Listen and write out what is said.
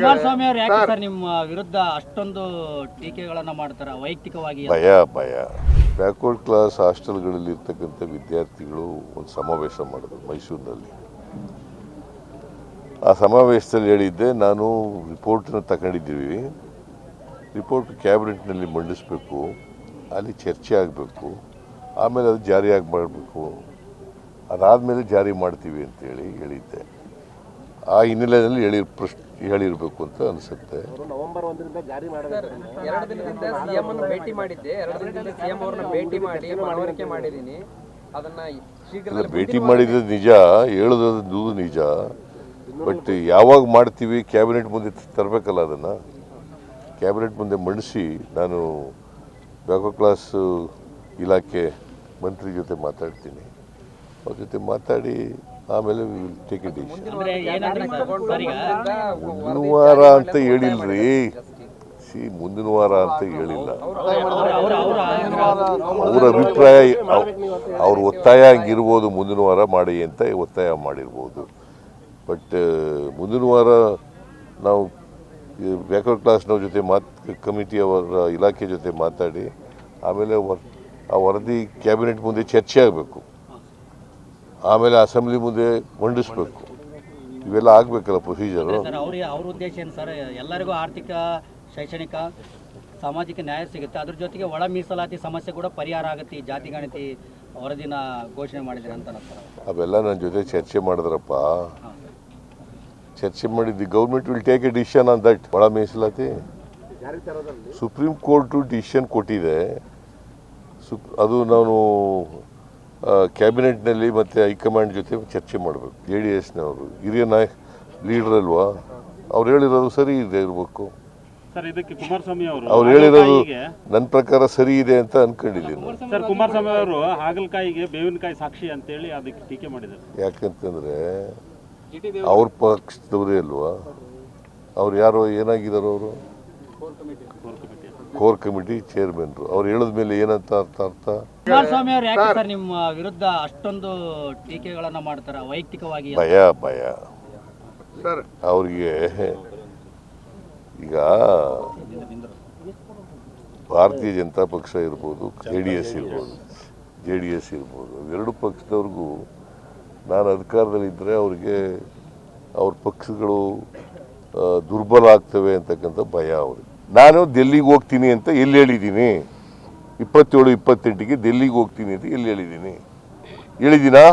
ಕುಮಾರಸ್ವಾಮಿ ಅವರು ಯಾಕೆ ಸರ್. ನಿಮ್ಮ ವಿರುದ್ಧ ಅಷ್ಟೊಂದು ಟೀಕೆಗಳನ್ನ ಮಾಡ್ತಾರೆ? ವೈಯಕ್ತಿಕವಾಗಿ ಭಯ ಭಯ. ಬ್ಯಾಕ್ವರ್ಡ್ ಕ್ಲಾಸ್ ಹಾಸ್ಟೆಲ್ಗಳಲ್ಲಿ ಇರ್ತಕ್ಕಂಥ ವಿದ್ಯಾರ್ಥಿಗಳು ಒಂದು ಸಮಾವೇಶ ಮಾಡಿದ್ರು ಮೈಸೂರಿನಲ್ಲಿ. ಆ ಸಮಾವೇಶದಲ್ಲಿ ಹೇಳಿದ್ದೆ ನಾನು ರಿಪೋರ್ಟನ್ನು ತಗೊಂಡಿದ್ದೀವಿ. ರಿಪೋರ್ಟ್ ಕ್ಯಾಬಿನೆಟ್ನಲ್ಲಿ ಮಂಡಿಸಬೇಕು. ಅಲ್ಲಿ ಚರ್ಚೆ ಆಗಬೇಕು. ಆಮೇಲೆ ಅದು ಜಾರಿಯಾಗಿ ಮಾಡಬೇಕು. ಅದಾದಮೇಲೆ ಜಾರಿ ಮಾಡ್ತೀವಿ ಅಂತೇಳಿ ಹೇಳಿದ್ದೆ. ಆ ಹಿನ್ನೆಲೆಯಲ್ಲಿ ಹೇಳಿ ಪ್ರಶ್ನೆ ಹೇಳಿರಬೇಕು ಅಂತ ಅನಿಸುತ್ತೆ. ನವೆಂಬರ್ ಒಂದರಿಂದ ಜಾರಿ ಮಾಡಬೇಕು ಎರಡು ದಿನದಿಂದ ಸಿಎಂ ಅನ್ನು ಭೇಟಿ ಮಾಡಿದ್ದೆ. ಎರಡು ದಿನದಿಂದ ಸಿಎಂ ಅವರನ್ನ ಭೇಟಿ ಮಾಡಿ ಮನವರಿಕೆ ಮಾಡಿದ್ದೀನಿ. ಅದನ್ನ ಇಲ್ಲ ಶೀಘ್ರದಲ್ಲೇ ಭೇಟಿ ಮಾಡಿದ ನಿಜ ಹೇಳೋದು ನಿಜ. ಬಟ್ ಯಾವಾಗ ಮಾಡ್ತೀವಿ ಕ್ಯಾಬಿನೆಟ್ ಮುಂದೆ ತರಬೇಕಲ್ಲ ಅದನ್ನು. ಕ್ಯಾಬಿನೆಟ್ ಮುಂದೆ ಮಣಿಸಿ ನಾನು ಬ್ಯಾಕೋ ಕ್ಲಾಸ್ ಇಲಾಖೆ ಮಂತ್ರಿ ಜೊತೆ ಮಾತಾಡ್ತೀನಿ. ಅವ್ರ ಜೊತೆ ಮಾತಾಡಿ ಆಮೇಲೆ ಟೇಕ್ ಇಟ್ ಡಿಸಿಷನ್ ಅಂದ್ರೆ ಏನಂದ್ರೆ ಸರ್ ಈಗ? ಮುಂದಿನ ವಾರ ಅಂತ ಹೇಳಿಲ್ರಿ. ಸಿ ಮುಂದಿನ ವಾರ ಅಂತ ಹೇಳಿಲ್ಲ. ಅವ್ರ ಅಭಿಪ್ರಾಯ ಅವ್ರ ಒತ್ತಾಯ ಆಗಿರ್ಬೋದು ಮುಂದಿನ ವಾರ ಮಾಡಿ ಅಂತ ಒತ್ತಾಯ ಮಾಡಿರ್ಬೋದು. ಬಟ್ ಮುಂದಿನ ವಾರ ನಾವು ಬ್ಯಾಕ್ವರ್ಡ್ ಕ್ಲಾಸ್ನವ್ರ ಜೊತೆ ಮಾತು ಕಮಿಟಿ ಅವರ ಇಲಾಖೆ ಜೊತೆ ಮಾತಾಡಿ ಆಮೇಲೆ ಆ ವರದಿ ಕ್ಯಾಬಿನೆಟ್ ಮುಂದೆ ಚರ್ಚೆ ಆಗಬೇಕು. ಆಮೇಲೆ ಅಸೆಂಬ್ಲಿ ಮುಂದೆ ಮಂಡಿಸ್ಬೇಕು. ಇವೆಲ್ಲ ಆಗ್ಬೇಕಲ್ಲ ಪ್ರೊಸೀಜರ್ ಅವ್ರ ಉದ್ದೇಶ ಏನು ಸರ್? ಎಲ್ಲರಿಗೂ ಆರ್ಥಿಕ ಶೈಕ್ಷಣಿಕ ಸಾಮಾಜಿಕ ನ್ಯಾಯ ಸಿಗುತ್ತೆ. ಅದ್ರ ಜೊತೆಗೆ ಒಳ ಮೀಸಲಾತಿ ಸಮಸ್ಯೆ ಕೂಡ ಪರಿಹಾರ ಆಗುತ್ತೆ ಈ ಜಾತಿ ಗಣತಿ ವರದಿನ ಘೋಷಣೆ ಮಾಡಿದ್ರೆ ಅಂತ ಅವೆಲ್ಲ ನನ್ನ ಜೊತೆ ಚರ್ಚೆ ಮಾಡಿದ್ರಪ್ಪ. ಚರ್ಚೆ ಮಾಡಿದ್ದು government will take a decision on that ಒಳ ಮೀಸಲಾತಿ? ಸುಪ್ರೀಂ ಕೋರ್ಟು ಡಿಸಿಷನ್ ಕೊಟ್ಟಿದೆ. ಸುಪ್ ಅದು ನಾನು ಕ್ಯಾಬಿನೆಟ್ನಲ್ಲಿ ಮತ್ತು ಹೈಕಮಾಂಡ್ ಜೊತೆ ಚರ್ಚೆ ಮಾಡಬೇಕು. ಜೆ ಡಿ ಎಸ್ನವರು ಹಿರಿಯ ನಾಯಕ ಲೀಡರ್ ಅಲ್ವಾ ಅವ್ರು ಹೇಳಿರೋದು ಸರಿ ಇದೆ ಇರಬೇಕು. ಅವರು ಹೇಳಿರೋದು ನನ್ನ ಪ್ರಕಾರ ಸರಿ ಇದೆ ಅಂತ ಅನ್ಕೊಂಡಿದ್ದೀನಿ ಸರ್ ಕುಮಾರಸ್ವಾಮಿ ಅವರು ಹಾಗಲಕಾಯಿಗೆ ಬೇವಿನಕಾಯಿ ಸಾಕ್ಷಿ ಅಂತೇಳಿ ಅದಕ್ಕೆ ಟೀಕೆ ಮಾಡಿದ್ದಾರೆ. ಯಾಕಂತಂದರೆ ಅವ್ರ ಪಕ್ಷದವರೇ ಅಲ್ವಾ? ಅವ್ರು ಯಾರೋ ಏನಾಗಿದ್ದಾರೋ ಅವರು? ಕೋರ್ ಕಮಿಟಿ ಚೇರ್ಮನ್ ಅವ್ರು ಹೇಳಿದ ಮೇಲೆ ಏನಂತ ಅರ್ಥ ಅರ್ಥ ಕುಮಾರಸ್ವಾಮಿ ಅವ್ರು ಯಾಕೆ ಸರ್. ನಿಮ್ಮ ವಿರುದ್ಧ ಅಷ್ಟೊಂದು ಟೀಕೆಗಳನ್ನ ಮಾಡ್ತಾರ ವೈಯಕ್ತಿಕವಾಗಿ ಭಯ ಭಯ. ಸರ್. ಅವ್ರಿಗೆ ಈಗ ಭಾರತೀಯ ಜನತಾ ಪಕ್ಷ ಇರ್ಬೋದು ಜೆ ಡಿ ಎಸ್ ಇರ್ಬೋದು ಜೆ ಡಿ ಎಸ್ ಇರ್ಬೋದು ಎರಡು ಪಕ್ಷದವ್ರಿಗೂ ನಾನು ಅಧಿಕಾರದಲ್ಲಿದ್ದರೆ ಅವ್ರಿಗೆ ಅವ್ರ ಪಕ್ಷಗಳು ದುರ್ಬಲ ಆಗ್ತವೆ ಅಂತಕ್ಕಂಥ ಭಯ ಅವ್ರಿಗೆ. ನಾನು ಡೆಲ್ಲಿಗೆ ಹೋಗ್ತೀನಿ ಅಂತ ಎಲ್ಲಿ ಹೇಳಿದ್ದೀನಿ? ಇಪ್ಪತ್ತೇಳು ಇಪ್ಪತ್ತೆಂಟಿಗೆ ಡೆಲ್ಲಿಗೆ ಹೋಗ್ತೀನಿ ಅಂತ ಎಲ್ಲಿ ಹೇಳಿದ್ದೀನಿ? ಹೇಳಿದ್ದೀನಾ?